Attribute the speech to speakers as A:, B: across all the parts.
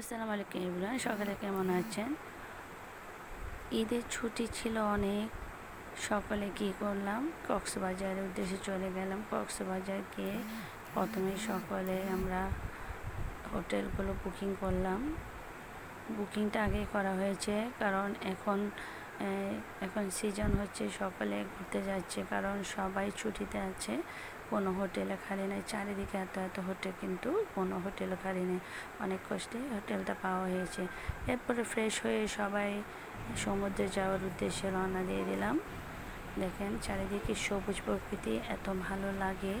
A: আসসালামু আলাইকুম ইবরান সকালে কেমন আছেন? ঈদের ছুটি ছিল অনেক, সকালে কি করলাম? কক্সবাজারের উদ্দেশ্যে চলে গেলাম। কক্সবাজার গিয়ে প্রথমে সকালে আমরা হোটেলগুলো বুকিং করলাম। বুকিংটা আগে করা হয়েছে, কারণ এখন এখন সিজন হচ্ছে, সকালে ঘুরতে যাচ্ছে, কারণ সবাই ছুটিতে আছে। কোনো হোটেলে খালি নেই, চারিদিকে এত এত হোটেল কিন্তু কোনো হোটেলে খালি নেই। অনেক কষ্টে হোটেলটা পাওয়া হয়েছে। এরপরে ফ্রেশ হয়ে সবাই সমুদ্রে যাওয়ার উদ্দেশ্যে রওনা দিয়ে দিলাম। দেখেন চারিদিকে সবুজ প্রকৃতি, এত ভালো লাগে।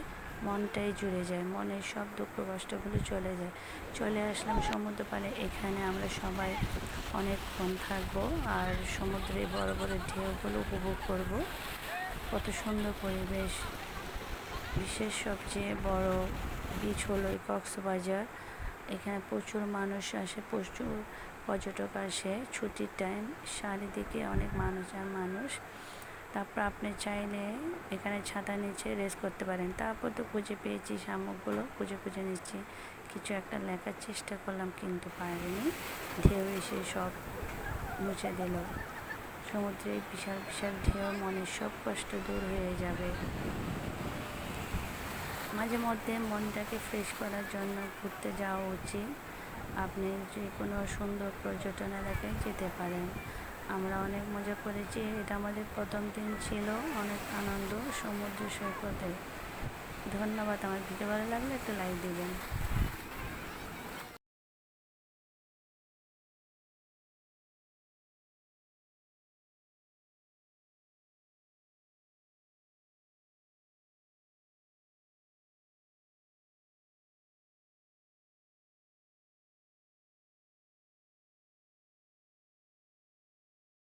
A: মনটাই জুড়ে যায়, মনের সব দুঃখ কষ্টগুলো চলে যায়। চলে আসলাম সমুদ্র পাড়ে এখানে আমরা সবাই অনেকক্ষণ থাকব আর সমুদ্রে বড় বড় ঢেউগুলো উপভোগ করব। কত সুন্দর পরিবেশ। বিশেষ সবচেয়ে বড় বিচ হলো এই কক্সবাজার। এখানে প্রচুর মানুষ আসে, প্রচুর পর্যটক আসে। ছুটির টাইম চারিদিকে অনেক মানুষ আর মানুষ। তারপর আপনি চাইলে এখানে ছাতা নিচে রেস্ট করতে পারেন। তারপর তো খুঁজে পেয়েছি শামুকগুলো, খুঁজে খুঁজে নিচ্ছি। কিছু একটা লেখার চেষ্টা করলাম, কিন্তু পারিনি। ঢেউ এসে সব মুছে দিল। সমুদ্রে বিশাল বিশাল ঢেউ, মনের সব কষ্ট দূর হয়ে যাবে। মাঝে মধ্যে মনটাকে ফ্রেশ করার জন্য ঘুরতে যাওয়া উচিত। আপনি যে কোনো সুন্দর পর্যটন এলাকায় যেতে পারেন। আমরা অনেক মজা করেছি, এটা আমাদের প্রথম দিন ছিল, অনেক আনন্দ, সমুদ্র সৈকতে। ধন্যবাদ, আমার ভিডিও ভালো লাগলে একটু লাইক দিবেন।